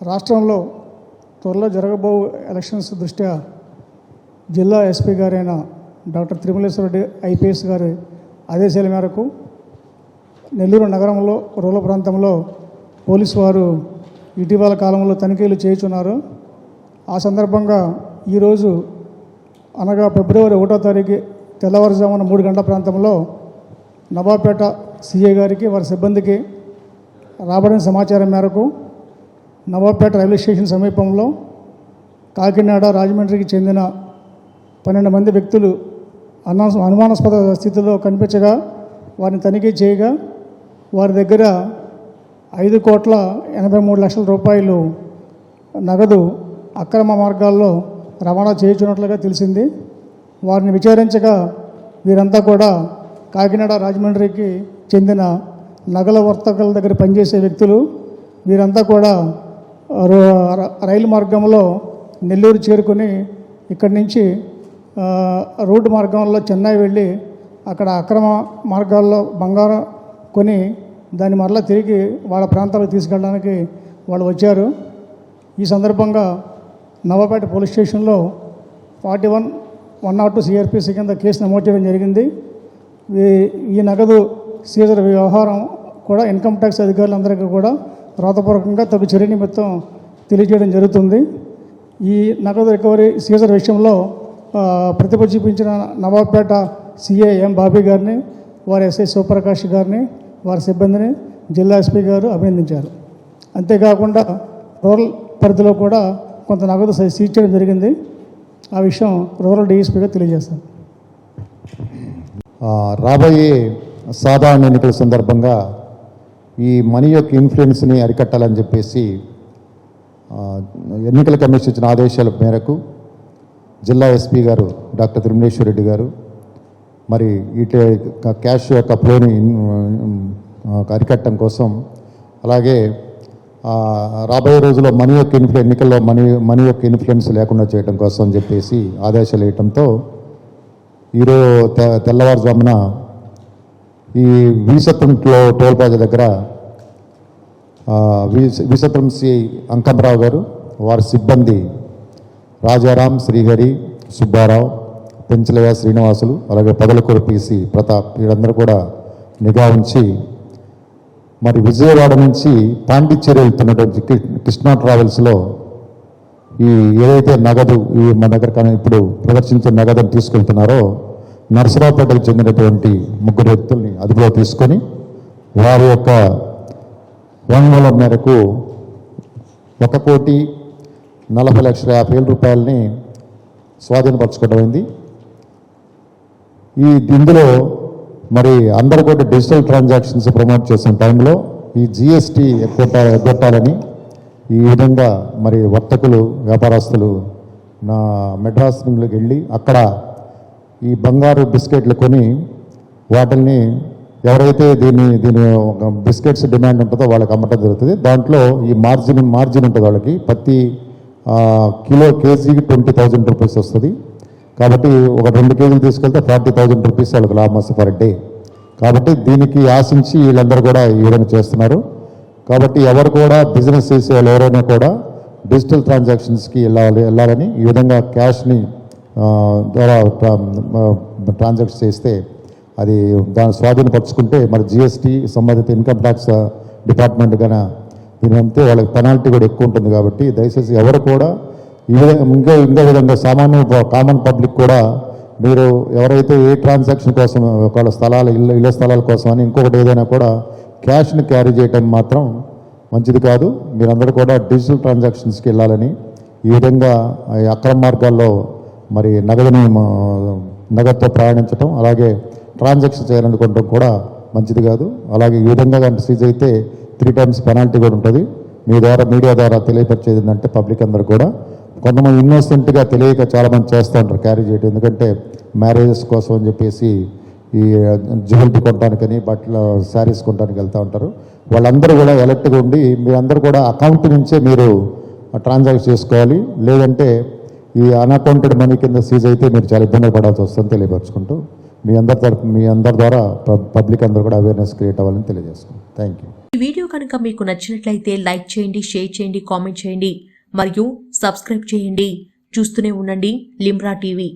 రాష్ట్రంలో త్వరలో జరగబో ఎలక్షన్స్ దృష్ట్యా జిల్లా ఎస్పీ గారైన డాక్టర్ తిరుమలేశ్వరరెడ్డి ఐపీఎస్ గారి ఆదేశాల మేరకు నెల్లూరు నగరంలో రూరల్ ప్రాంతంలో పోలీసు వారు ఇటీవల కాలంలో తనిఖీలు చేయుచున్నారు. ఆ సందర్భంగా ఈరోజు అనగా ఫిబ్రవరి ఒకటో తారీఖు తెల్లవారుజామున మూడు గంటల ప్రాంతంలో నవాపేట సిఐ గారికి వారి సిబ్బందికి రాబడిన సమాచారం మేరకు నవాబ్పేట రైల్వే స్టేషన్ సమీపంలో కాకినాడ రాజమండ్రికి చెందిన పన్నెండు మంది వ్యక్తులు అనా అనుమానాస్పద స్థితిలో కనిపించగా వారిని తనిఖీ చేయగా వారి దగ్గర ఐదు కోట్ల ఎనభై మూడు లక్షల రూపాయలు నగదు అక్రమ మార్గాల్లో రవాణా చేయించున్నట్లుగా తెలిసింది. వారిని విచారించగా వీరంతా కూడా కాకినాడ రాజమండ్రికి చెందిన నగల వర్తకుల దగ్గర పనిచేసే వ్యక్తులు. వీరంతా కూడా రైలు మార్గంలో నెల్లూరు చేరుకుని ఇక్కడి నుంచి రోడ్డు మార్గంలో చెన్నై వెళ్ళి అక్కడ అక్రమ మార్గాల్లో బంగారం కొని దాన్ని మరలా తిరిగి వాళ్ళ ప్రాంతాలకు తీసుకెళ్ళడానికి వాళ్ళు వచ్చారు. ఈ సందర్భంగా నవాపేట పోలీస్ స్టేషన్లో forty one one not two CRPC కింద కేసు నమోదు చేయడం జరిగింది. ఈ- ఈ నగదు సీజర్ వ్యవహారం కూడా ఇన్కమ్ ట్యాక్స్ అధికారులందరికీ కూడా రాతపూర్వకంగా తగు చర్య నిమిత్తం తెలియజేయడం జరుగుతుంది. ఈ నగదు రికవరీ సీజర్ విషయంలో ప్రతిభ చూపించిన నవాబ్పేట సిఏ ఎం బాబీ గారిని వారి ఎస్ఐ శివప్రకాష్ గారిని వారి సిబ్బందిని జిల్లా ఎస్పీ గారు అభినందించారు. అంతేకాకుండా రూరల్ పరిధిలో కూడా కొంత నగదు సీజ్ చేయడం జరిగింది. ఆ విషయం రూరల్ డిఎస్పీగా తెలియజేస్తాను రాబోయే సాధారణ ఎన్నికల సందర్భంగా ఈ మనీ యొక్క ఇన్ఫ్లుయెన్స్ని అరికట్టాలని చెప్పేసి ఎన్నికల కమిషన్ ఇచ్చిన ఆదేశాల మేరకు జిల్లా ఎస్పీ గారు డాక్టర్ తిరుమలేశ్వర రెడ్డి గారు మరి ఇటు క్యాష్ యొక్క ఫ్లోని అరికట్టడం కోసం అలాగే రాబోయే రోజుల్లో మనీ యొక్క ఇన్ఫ్లు ఎన్నికల్లో మనీ మనీ యొక్క ఇన్ఫ్లుయెన్స్ లేకుండా చేయడం కోసం అని చెప్పేసి ఆదేశాలు వేయటంతో ఈరోజు తె తెల్లవారుజామున ఈ వీసత్రం టో- టోల్ ప్లాజా దగ్గర ఆ, వి- వీసత్రం సి అంకంరావు గారు వారి సిబ్బంది రాజారాం శ్రీహరి సుబ్బారావు పెంచలయ్య శ్రీనివాసులు అలాగే పదలకూరు పీసీ ప్రతాప్ వీళ్ళందరూ కూడా నిఘా ఉంచి మరి విజయవాడ నుంచి పాండిచ్చేరి వెళ్తున్నటువంటి కృష్ణా ట్రావెల్స్లో ఈ ఏదైతే నగదు ఈ మన దగ్గర కానీ ఇప్పుడు ప్రదర్శించే నగదును తీసుకెళ్తున్నారో నరసరావుపేటకు చెందినటువంటి ముగ్గురు వ్యక్తుల్ని అదుపులో తీసుకొని వారి యొక్క వాంగ్మూలం మేరకు ఒక కోటి నలభై లక్షల యాభై వేల రూపాయలని స్వాధీనపరచుకోవడమైంది ఈ ఇందులో మరి అందరూ కూడా డిజిటల్ ట్రాన్సాక్షన్స్ ప్రమోట్ చేసిన టైంలో ఈ జిఎస్టీ ఎగ్గొట్ట ఎగ్గొట్టాలని ఈ విధంగా మరి వర్తకులు వ్యాపారస్తులు నా మెడ్రాస్ మిల్లుకి వెళ్ళి అక్కడ ఈ బంగారు బిస్కెట్లు కొని వాటిని ఎవరైతే దీన్ని దీని ఒక బిస్కెట్స్ డిమాండ్ ఉంటుందో వాళ్ళకి అమ్మటం జరుగుతుంది. దాంట్లో ఈ మార్జిన్ మార్జిన్ ఉంటుంది వాళ్ళకి. ప్రతి కిలో కేజీకి ట్వంటీ థౌజండ్ రూపీస్ వస్తుంది. కాబట్టి ఒక రెండు కేజీలు తీసుకెళ్తే ఫార్టీ థౌజండ్ రూపీస్ వాళ్ళకి లాభం వస్తుంది పర్ డే. కాబట్టి దీనికి ఆశించి వీళ్ళందరూ కూడా ఈ విధంగా చేస్తున్నారు. కాబట్టి ఎవరు కూడా బిజినెస్ చేసే వాళ్ళు ఎవరైనా కూడా డిజిటల్ ట్రాన్సాక్షన్స్కి వెళ్ళాలి వెళ్ళాలని ఈ విధంగా క్యాష్ని ద్వారా ట్రాన్సాక్షన్ చేస్తే అది దాన్ని స్వాధీనపరుచుకుంటే మరి జిఎస్టీ సంబంధిత ఇన్కమ్ ట్యాక్స్ డిపార్ట్మెంట్ కన్నా దీని అంతే వాళ్ళకి పెనాల్టీ కూడా ఎక్కువ ఉంటుంది కాబట్టి దయచేసి ఎవరు కూడా ఇంకా ఇంకో విధంగా సామాన్య కామన్ పబ్లిక్ కూడా మీరు ఎవరైతే ఏ ట్రాన్సాక్షన్ కోసం ఒకవేళ స్థలాలు ఇళ్ళ ఇళ్ళ స్థలాల కోసం అని ఇంకొకటి ఏదైనా కూడా క్యాష్ని క్యారీ చేయటం మాత్రం మంచిది కాదు. మీరందరూ కూడా డిజిటల్ ట్రాన్సాక్షన్స్కి వెళ్ళాలని ఈ విధంగా అక్రమ మార్గాల్లో మరి నగదుని నగదుతో ప్రయాణించటం అలాగే ట్రాన్సాక్షన్ చేయాలనుకోవడం కూడా మంచిది కాదు. అలాగే ఈ విధంగా కానీ సీజ్ అయితే త్రీ టైమ్స్ పెనాల్టీ కూడా ఉంటుంది. మీ ద్వారా మీడియా ద్వారా తెలియపరిచేది ఏంటంటే పబ్లిక్ అందరు కూడా. కొంతమంది ఇన్నోసెంట్గా తెలియక చాలామంది చేస్తూ ఉంటారు క్యారీ చేయడం ఎందుకంటే మ్యారేజెస్ కోసం అని చెప్పేసి ఈ జ్యువెలరీ కొనడానికని బట్టలు శారీస్ కొనడానికి వెళ్తూ ఉంటారు. వాళ్ళందరూ కూడా ఎలర్ట్గా ఉండి మీరందరూ కూడా అకౌంట్ నుంచే మీరు ట్రాన్సాక్ట్ చేసుకోవాలి. లేదంటే ఈ అన్అకౌంటెడ్ మనీ కింద సీజ్ అయితే మీరు చాలా ఇబ్బంది పడాల్సి వస్తుందని తెలియపరుచుకుంటూ మీ అందరి తరఫు మీ అందరి ద్వారా పబ్లిక్ అందరూ కూడా అవేర్నెస్ క్రియేట్ అవ్వాలని తెలియజేసుకుంటాం థ్యాంక్ యూ ఈ వీడియో కనుక మీకు నచ్చినట్లయితే లైక్ చేయండి షేర్ చేయండి కామెంట్ చేయండి మరియు సబ్స్క్రైబ్ చేయండి. చూస్తూనే ఉండండి లిమ్రా టీవీ